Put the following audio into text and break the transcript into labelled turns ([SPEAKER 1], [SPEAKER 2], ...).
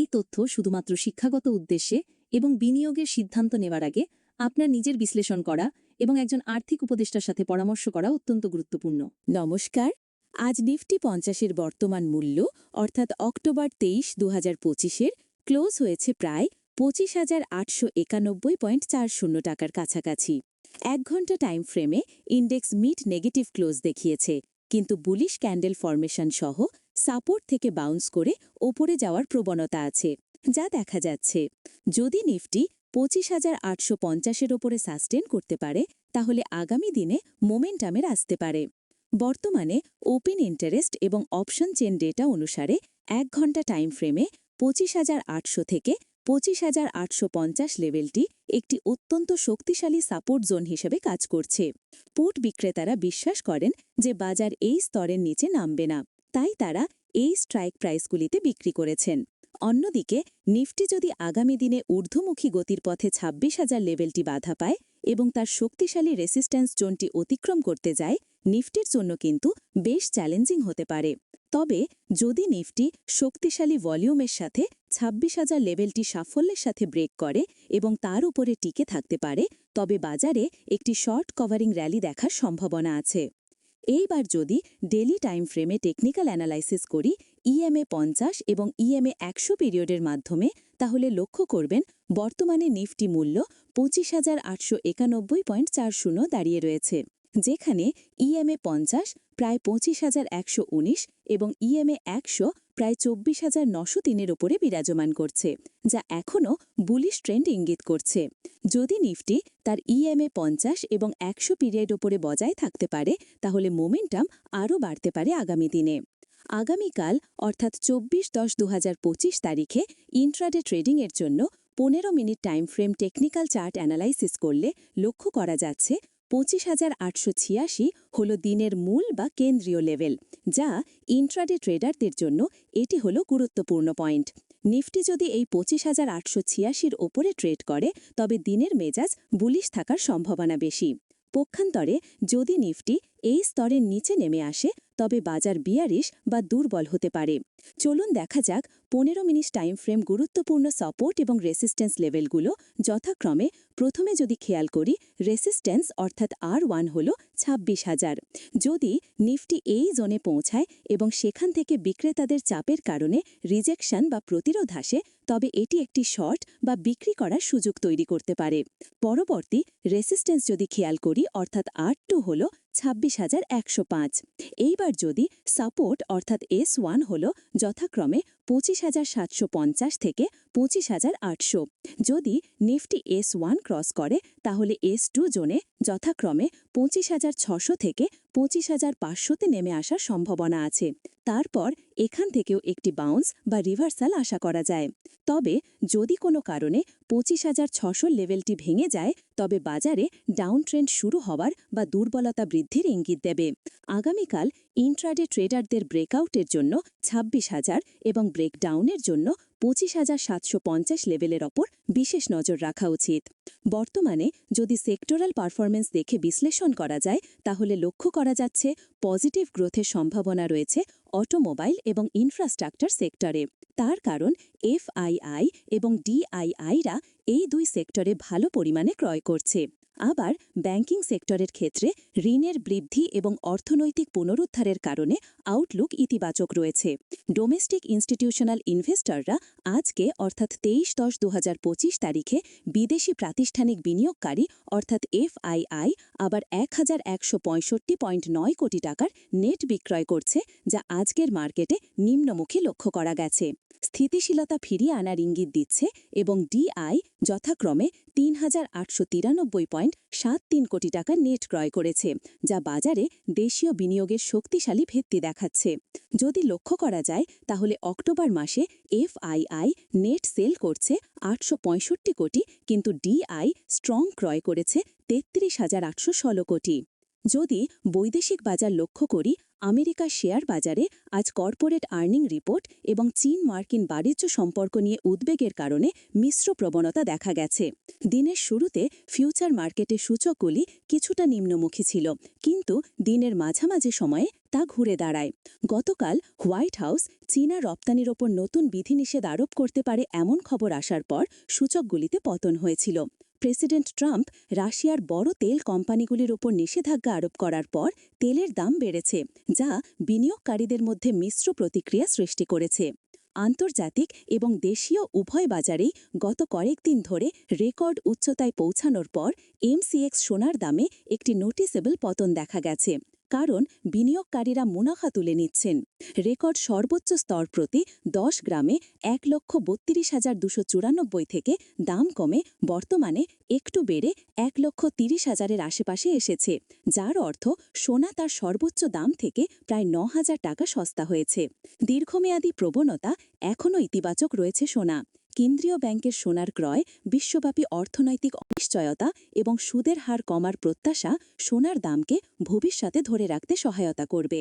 [SPEAKER 1] এই তথ্য শুধুমাত্র শিক্ষাগত উদ্দেশ্যে এবং বিনিয়োগের সিদ্ধান্ত নেওয়ার আগে আপনার নিজের বিশ্লেষণ করা এবং একজন আর্থিক উপদেষ্টার সাথে পরামর্শ করা অত্যন্ত গুরুত্বপূর্ণ।
[SPEAKER 2] নমস্কার। আজ নিফটি পঞ্চাশের বর্তমান মূল্য, অর্থাৎ অক্টোবর তেইশ দু হাজার পঁচিশের, ক্লোজ হয়েছে প্রায় পঁচিশ হাজার আটশো একানব্বই পয়েন্ট চার শূন্য টাকার কাছাকাছি। এক ঘণ্টা টাইম ফ্রেমে ইন্ডেক্স মিড নেগেটিভ ক্লোজ দেখিয়েছে, কিন্তু বুলিশ ক্যান্ডেল ফরমেশন সহ সাপোর্ট থেকে বাউন্স করে ওপরে যাওয়ার প্রবণতা আছে, যা দেখা যাচ্ছে। যদি নিফটি পঁচিশ হাজার আটশো পঞ্চাশের ওপরে সাস্টেন করতে পারে, তাহলে আগামী দিনে মোমেন্টামের আসতে পারে। বর্তমানে ওপেন ইন্টারেস্ট এবং অপশন চেন ডেটা অনুসারে এক ঘণ্টা টাইম ফ্রেমে পঁচিশ হাজার আটশো থেকে পঁচিশ হাজার আটশো পঞ্চাশ লেভেলটি একটি অত্যন্ত শক্তিশালী সাপোর্ট জোন হিসেবে কাজ করছে। পুট বিক্রেতারা বিশ্বাস করেন যে বাজার এই স্তরের নিচে নামবে না। তাই তারা এই স্ট্রাইক প্রাইসগুলিতে বিক্রি করেছেন। অন্যদিকে, নিফটি যদি আগামী দিনে ঊর্ধ্বমুখী গতির পথে ছাব্বিশ হাজার লেভেলটি বাধা পায় এবং তার শক্তিশালী রেসিস্ট্যান্স জোনটি অতিক্রম করতে যায়, নিফটির জন্য কিন্তু বেশ চ্যালেঞ্জিং হতে পারে। তবে, যদি নিফটি শক্তিশালী ভলিউমের সাথে ছাব্বিশ হাজার লেভেলটি সাফল্যের সাথে ব্রেক করে এবং তার উপরে টিকে থাকতে পারে, তবে বাজারে একটি শর্ট কভারিং র্যালি দেখার সম্ভাবনা আছে। এইবার যদি ডেলি টাইম ফ্রেমে টেকনিক্যাল অ্যানালাইসিস করি, ইএমএ পঞ্চাশ এবং ইএমএ একশো পিরিয়ডের মাধ্যমে, তাহলে লক্ষ্য করবেন বর্তমানে নিফটি মূল্য পঁচিশ হাজার আটশো একানব্বই পয়েন্ট চার শূন্য দাঁড়িয়ে রয়েছে। যেখানে ইএমএ পঞ্চাশ, প্রায় পঁচিশ হাজার একশো উনিশ এবং ইএমএ একশো, প্রায় চব্বিশ হাজার নশো তিনের ওপরে বিরাজমান করছে, যা এখনও বুলিশ ট্রেন্ড ইঙ্গিত করছে। যদি নিফটি তার ইএমএ পঞ্চাশ এবং একশো পিরিয়ড ওপরে বজায় থাকতে পারে, তাহলে মোমেন্টাম আরও বাড়তে পারে আগামী দিনে। আগামীকাল, অর্থাৎ চব্বিশ দশ দু তারিখে ইন্ট্রাডে ট্রেডিংয়ের জন্য পনেরো minute time frame technical chart analysis করলে লক্ষ্য করা যাচ্ছে পঁচিশ হাজার আটশো ছিয়াশি হল দিনের মূল বা কেন্দ্রীয় লেভেল, যা ইন্ট্রাডে ট্রেডারদের জন্য এটি হল গুরুত্বপূর্ণ পয়েন্ট। নিফটি যদি এই পঁচিশ হাজার আটশো ছিয়াশির ওপরে ট্রেড করে, তবে দিনের মেজাজ বুলিশ থাকার সম্ভাবনা বেশি। পক্ষান্তরে যদি নিফটি এই স্তরের নিচে নেমে আসে তবে বাজার বিয়ারিশ বা দুর্বল হতে পারে। চলুন দেখা যাক পনেরো মিনিট টাইম ফ্রেম গুরুত্বপূর্ণ সাপোর্ট এবং রেসিস্ট্যান্স লেভেলগুলো যথাক্রমে প্রথমে যদি খেয়াল করি রেসিস্ট্যান্স অর্থাৎ আর ওয়ান হল ছাব্বিশ হাজার। যদি নিফটি এই জোনে পৌঁছায় এবং সেখান থেকে বিক্রেতাদের চাপের কারণে রিজেকশন বা প্রতিরোধ আসে, তবে এটি একটি শর্ট বা বিক্রি করার সুযোগ তৈরি করতে পারে। পরবর্তী রেসিস্ট্যান্স যদি খেয়াল করি, অর্থাৎ আট টু হল ছাব্বিশ হাজার একশো পাঁচ। এইবার যদি সাপোর্ট অর্থাৎ এস ওয়ান হল যথাক্রমে পঁচিশ হাজার সাতশো পঞ্চাশ থেকে পঁচিশ হাজার আটশো। যদি নিফটি এস ওয়ান ক্রস করে, তাহলে এস টু জোনে যথাক্রমে পঁচিশ হাজার ছশো থেকে পঁচিশ হাজার পাঁচশোতে নেমে আসার সম্ভাবনা আছে। তারপর এখান থেকেও একটি বাউন্স বা রিভার্সাল আশা করা যায়। তবে যদি কোনো কারণে পঁচিশ হাজার ছশো লেভেলটি ভেঙে যায়, তবে বাজারে ডাউন ট্রেন্ড শুরু হওয়ার বা দুর্বলতা বৃদ্ধির ইঙ্গিত দেবে। আগামীকাল ইন্ট্রাডে ট্রেডারদের ব্রেকআউটের জন্য ছাব্বিশ হাজার এবং ব্রেকডাউনের জন্য পঁচিশ হাজার সাতশো পঞ্চাশ লেভেলের ওপর বিশেষ নজর রাখা উচিত। বর্তমানে যদি সেক্টরাল পারফরমেন্স দেখে বিশ্লেষণ করা যায়, তাহলে লক্ষ্য করা যাচ্ছে পজিটিভ গ্রোথের সম্ভাবনা রয়েছে অটোমোবাইল এবং ইনফ্রাস্ট্রাকচার সেক্টরে তার কারণ এফআইআই এবং ডিআইআইরা এই দুই সেক্টরে ভালো পরিমাণে ক্রয় করছে। আবার ব্যাংকিং সেক্টরের ক্ষেত্রে ঋণের বৃদ্ধি এবং অর্থনৈতিক পুনরুদ্ধারের কারণে আউটলুক ইতিবাচক রয়েছে। ডোমেস্টিক ইনস্টিটিউশনাল ইনভেস্টররা আজকে, অর্থাৎ তেইশ দশ দু তারিখে, বিদেশি প্রাতিষ্ঠানিক বিনিয়োগকারী, অর্থাৎ এফআইআই, আবার এক হাজার একশো পঁয়ষট্টি পয়েন্ট নয় কোটি টাকার নেট বিক্রয় করছে, যা আজকের মার্কেটে নিম্নমুখী লক্ষ্য করা গেছে। স্থিতিশীলতা ফিরিয়ে আনার ইঙ্গিত দিচ্ছে এবং ডিআই যথাক্রমে তিন হাজার আটশো তিরানব্বই পয়েন্ট সাত তিন কোটি টাকা নেট ক্রয় করেছে, যা বাজারে দেশীয় বিনিয়োগের শক্তিশালী ভিত্তি দেখাচ্ছে। যদি লক্ষ্য করা যায়, তাহলে অক্টোবর মাসে এফআইআই নেট সেল করছে আটশো পঁয়ষট্টি কোটি, কিন্তু ডিআই স্ট্রং ক্রয় করেছে তেত্রিশ হাজার আটশো ষোলো কোটি। যদি বৈদেশিক বাজার লক্ষ্য করি আমেরিকার শেয়ার বাজারে আজ কর্পোরেট আর্নিং রিপোর্ট এবং চীন মার্কিন বাণিজ্য সম্পর্ক নিয়ে উদ্বেগের কারণে মিশ্র প্রবণতা দেখা গেছে। দিনের শুরুতে ফিউচার মার্কেটে সূচকগুলি কিছুটা নিম্নমুখী ছিল, কিন্তু দিনের মাঝামাঝি সময়ে তা ঘুরে দাঁড়ায়। গতকাল হোয়াইট হাউস চীনা রপ্তানির ওপর নতুন বিধিনিষেধ আরোপ করতে পারে এমন খবর আসার পর সূচকগুলিতে পতন হয়েছিল। প্রেসিডেন্ট ট্রাম্প রাশিয়ার বড় তেল কোম্পানিগুলির ওপর নিষেধাজ্ঞা আরোপ করার পর তেলের দাম বেড়েছে, যা বিনিয়োগকারীদের মধ্যে মিশ্র প্রতিক্রিয়া সৃষ্টি করেছে। আন্তর্জাতিক এবং দেশীয় উভয় বাজারেই গত কয়েকদিন ধরে রেকর্ড উচ্চতায় পৌঁছানোর পর এমসিএক্স সোনার দামে একটি নোটিসেবল পতন দেখা গেছে। কারণ বিনিয়োগকারীরা মুনাফা তুলে নিচ্ছেন। রেকর্ড সর্বোচ্চ স্তর প্রতি দশ গ্রামে এক লক্ষ বত্রিশ হাজার দুশো চুরানব্বই থেকে দাম কমে বর্তমানে একটু বেড়ে এক লক্ষ তিরিশ হাজারের আশেপাশে এসেছে, যার অর্থ সোনা তার সর্বোচ্চ দাম থেকে প্রায় ন হাজার টাকা সস্তা হয়েছে। দীর্ঘমেয়াদী প্রবণতা এখনও ইতিবাচক রয়েছে সোনা। কেন্দ্রীয় ব্যাংকের সোনার ক্রয়, বিশ্বব্যাপী অর্থনৈতিক অনিশ্চয়তা এবং সুদের হার কমার প্রত্যাশা সোনার দামকে ভবিষ্যতে ধরে রাখতে সহায়তা করবে।